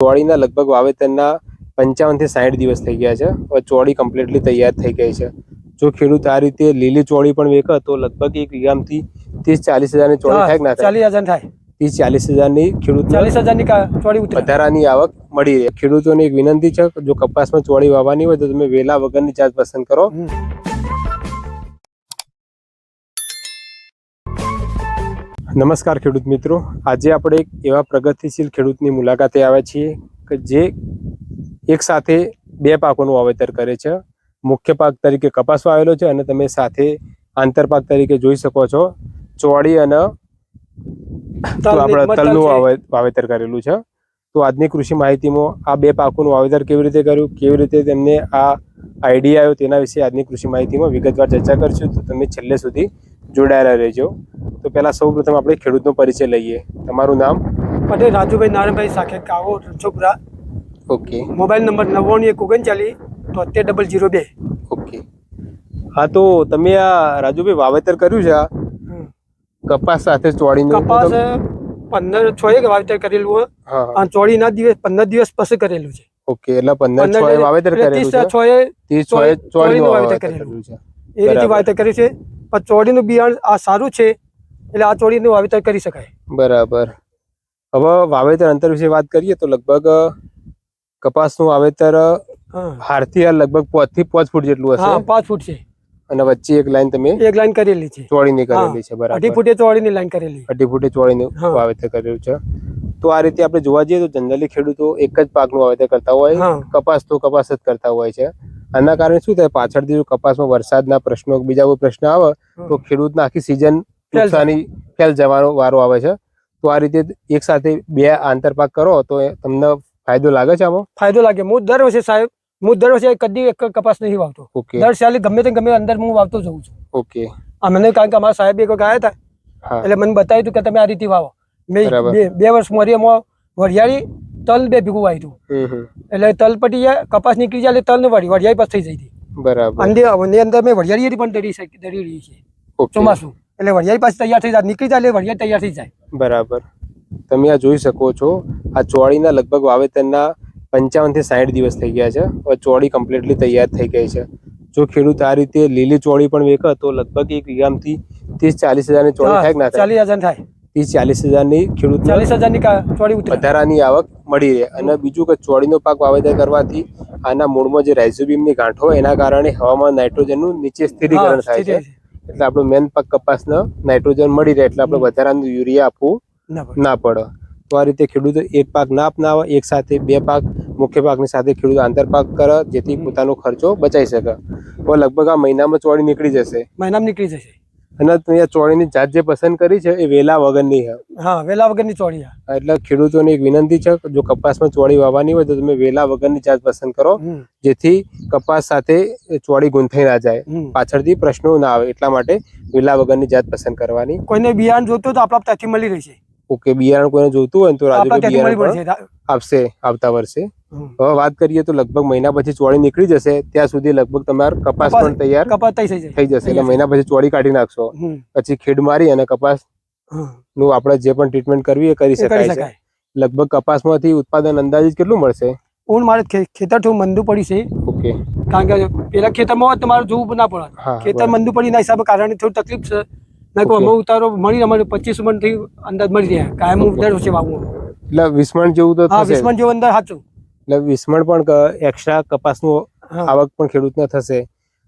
ચોળીના લગભગ વાવેતરના પંચાવનથી સાઠ દિવસ થઈ ગયા છે. હવે ચોળી કમ્પ્લીટલી તૈયાર થઈ ગઈ છે. જો ખેડૂત આ રીતે લીલી ચોળી પણ વેચે તો લગભગ એક વીઘામાંથી ત્રીસ ચાલીસ હજારની ચોળી થાય ના ચાલીસ હજાર થાય. ત્રીસ ચાલીસ હજારની ખેડૂત ચાલીસ હજારની ચોળી વધારાની આવક મળી રહે. ખેડૂતોને એક વિનંતી છે જો કપાસમાં ચોળી વાવવાની હોય તો તમે વેલા વગરની જાત પસંદ કરો. નમસ્કાર ખેડૂત મિત્રો. આજે આપણે એક એવા પ્રગતિશીલ ખેડૂતની મુલાકાતે આવ્યા છીએ કે જે એક સાથે બે પાકોનું વાવેતર કરે છે. મુખ્ય પાક તરીકે કપાસ વાવેલો છે અને તમે સાથે આંતરપાક તરીકે જોઈ શકો છો. ચોળી અને આપણે તલનું વાવે- વાવેતર કરેલું છે. તો આજની કૃષિ માહિતીમાં આ બે પાકોનું વાવેતર કેવી રીતે કર્યું કેવી રીતે તેમને આ આઈડિયા આવ્યો તેના વિશે આજની કૃષિ માહિતીમાં વિગતવાર ચર્ચા કરીશું. તો તમે છેલ્લે સુધી જોડાયેલા રહેજો. તો પહેલા સૌ પ્રથમ આપણે ખેડૂતનો પરિચય લઈએ. તમારું નામ? પટેલ રાજુભાઈ નારાયણભાઈ સાખે કાવો છોપરા ઓકે. મોબાઈલ નંબર નવ્વાણું એક ઓગણચાલીસ તોતેર ડબલ જીરો બે. ઓકે. હા તો તમે આ રાજુભાઈ વાવેતર કર્યું છે આ? કપાસ સાથે ચોળીનું કપાસ પંદર છ એક વાવેતર કરેલું હા ચોળીના દિવસ પંદર દિવસ પછી કરેલું છે. ઓકે એટલે પંદર છ એ વાવેતર કરેલું છે? છ એ ત્રીસ છ એ ચોળી- ચોળીનું વાવેતર કરેલું. છે. એ રીતે. વાવેતર કર્યું છે. પણ ચોળીનું બિયારણ આ સારું છે. એટલે આ ચોળીનું વાવેતર કરી શકાય. બરાબર. હવે વાવેતર અંતર વિશે વાત કરીએ તો લગભગ કપાસનું વાવેતર હારથી આ લગભગ પાંચથી પાંચ ફૂટ જેટલું હશે. પાંચ ફૂટ છે. અને વચ્ચે એક લાઈન તમે એક લાઈન કરેલી છે. ચોળીની કરેલી છે બરાબર. અઢી ફૂટે ચોળીની લાઈન કરેલી. અઢી ફૂટે ચોળીનું. વાવેતર કરેલું છે. તો આ રીતે આપણે જોવા જઈએ તો જનરલી ખેડૂતો એક જ પાકનું વાવેતર કરતા હોય. કપાસ તો કપાસ જ કરતા હોય છે. આના કારણે શું થાય? પાછળથી જો કપાસમાં વરસાદના પ્રશ્નો બીજા કોઈ પ્રશ્ન આવે તો ખેડૂતને આખી સિઝન. નુકસાની ફેલ જવાનો વારો આવે છે. તો આ રીતે એક સાથે બે આંતરપાક કરો તો તમને ફાયદો લાગે છે આમાં? ફાયદો લાગે. હું દર વર્ષે સાહેબ હું દર વર્ષે કદી એક કપાસ નહીં વાવતો. દર સાલે ગમે તે ગમે અંદર હું વાવતો જઉં છું. ઓકે. મને કારણ કે અમારા સાહેબ એક ગયા હતા એટલે મને બતાવ્યું હતું કે તમે આ રીતે વાવો. મેં બે વર્ષ મોરીમાં વરિયાળી તલ બે ભેગું વાવ્યું હતું એટલે તલ પટી જાય કપાસ નીકળી જાય એટલે તલ ને વળી વરિયાળી પાસ થઈ જાય. હતી બરાબર. અંદર મેં વરિયાળી પણ દરી દરી રહી છે. ચોમાસું. એટલે વરિયાળી પાસે તૈયાર થઈ જાય નીકળી જાય એટલે વરિયાળી તૈયાર થઈ જાય. બરાબર. તમે આ જોઈ શકો છો આ ચોળીના લગભગ વાવેતરના પંચાવનથી સાઠ દિવસ થઈ ગયા છે. હવે ચોળી કમ્પ્લીટલી તૈયાર થઈ ગઈ છે. જો ખેડૂત આ રીતે લીલી ચોળી પણ વેકે તો લગભગ એક વીઘામાંથી ત્રીસ ચાલીસ હજારની ચોળી થાય ના ચાલીસ હજાર થાય. ત્રીસ ચાલીસ હજારની ખેડૂત ચાલીસ હજારની ચોળી વધારાની આવક મળી રહે. અને બીજું કે ચોળીનો પાક વાવેતર કરવાથી આના મૂળમાં જે રાઇઝોબિયમની ગાંઠો એના કારણે હવામાં નાઇટ્રોજનનું નીચે સ્થિરીકરણ થાય છે. એટલે આપણો મેન પાક કપાસનો નાઇટ્રોજન મળી રહે એટલે આપણે વધારાનું યુરિયા આપવું ના પડે. તો આ રીતે ખેડૂતો એક પાક ના અપનાવે એક સાથે બે પાક મુખ્ય પાકની સાથે ખેડૂતો આંતરપાક કરે જેથી પોતાનો ખર્ચો બચાવી શકે. તો લગભગ આ મહિનામાં ચોળી નીકળી જશે. મહિનામાં નીકળી જશે. અને તમે ચોળીની જાત જે પસંદ કરી છે એ વેલા વગરની છે. હા વેલા વગરની ચોળી આ. એટલે ખેડૂતોની એક વિનંતી છે જો કપાસમાં ચોળી વાવવાની હોય તો તમે વેલા વગરની જાત પસંદ કરો જેથી કપાસ સાથે ચોળી ગૂંથાઈ ના જાય. પાછળથી પ્રશ્નો ના આવે એટલા માટે વેલા વગરની જાત પસંદ કરવાની. કોઈને બિયારણ જોતું તો આપણા ત્યાંથી મળી રહેશે. ઓકે બિયારણ કોઈને જોતું હોય તો રાજુભાઈ બિયારણ પણ આપશે આવતા વર્ષે. હવે વાત કરીએ તો લગભગ મહિના પછી ચોળી નીકળી જશે ત્યાં સુધી લગભગ તમારો કપાસ પણ તૈયાર કપાસ થઈ જશે. એટલે મહિના પછી ચોળી કાઢી નાખશો. પછી ખેડ મારી અને કપાસનું આપણે જે પણ ટ્રીટમેન્ટ કરવી એ કરી શકાય છે. લગભગ કપાસમાંથી ઉત્પાદન અંદાજિત કેટલું મળશે? ઊન મારે ખેતર થોડું મંદુ પડી છે. ઓકે. કારણ કે પેલા ખેતરમાં તમારે જોવું ના પડે. ખેતર. મંદુ પડી ના હિસાબે કારણે થોડી તકલીફ છે. ના કે અમે ઉતારો મળી અમારે પચીસ મણથી અંદાજ મળી જાય કાયમ દર વર્ષે વાવું એટલે વિસ્મણ જેવું તો હા થશે. વીસ મણ જેવું અંદર સાચું. એટલે વિસ્મણ પણ એક્સ્ટ્રા કપાસનું આવક પણ ખેડૂતને થશે.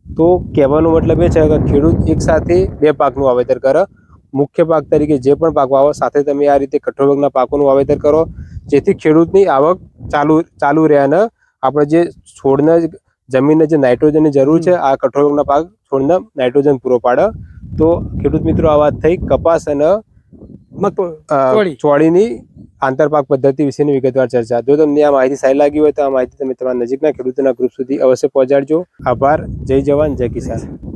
તો કહેવાનો મતલબ એ છે કે ખેડૂત એક સાથે બે પાકનું વાવેતર કરે. મુખ્ય પાક તરીકે જે પણ પાક વાવો સાથે તમે આ રીતે કઠોળવર્ગના પાકોનું વાવેતર કરો. જેથી ખેડૂતની આવક ચાલુ ચાલુ રહે અને આપણે જે છોડને જમીનને જે નાઇટ્રોજનની જરૂર છે આ કઠોળવર્ગના પાક છોડને નાઇટ્રોજન પૂરો પાડે. તો ખેડૂત મિત્રો આ વાત થઈ કપાસ અને ચોળીની આંતરપાક પદ્ધતિ વિશેની વિગતવાર ચર્ચા. જો તમને આ માહિતી સારી લાગી હોય તો આ માહિતી તમે તમારા નજીકના ખેડૂતોના ગ્રુપ સુધી અવશ્ય પહોંચાડજો. આભાર. જય જવાન જય કિસાન.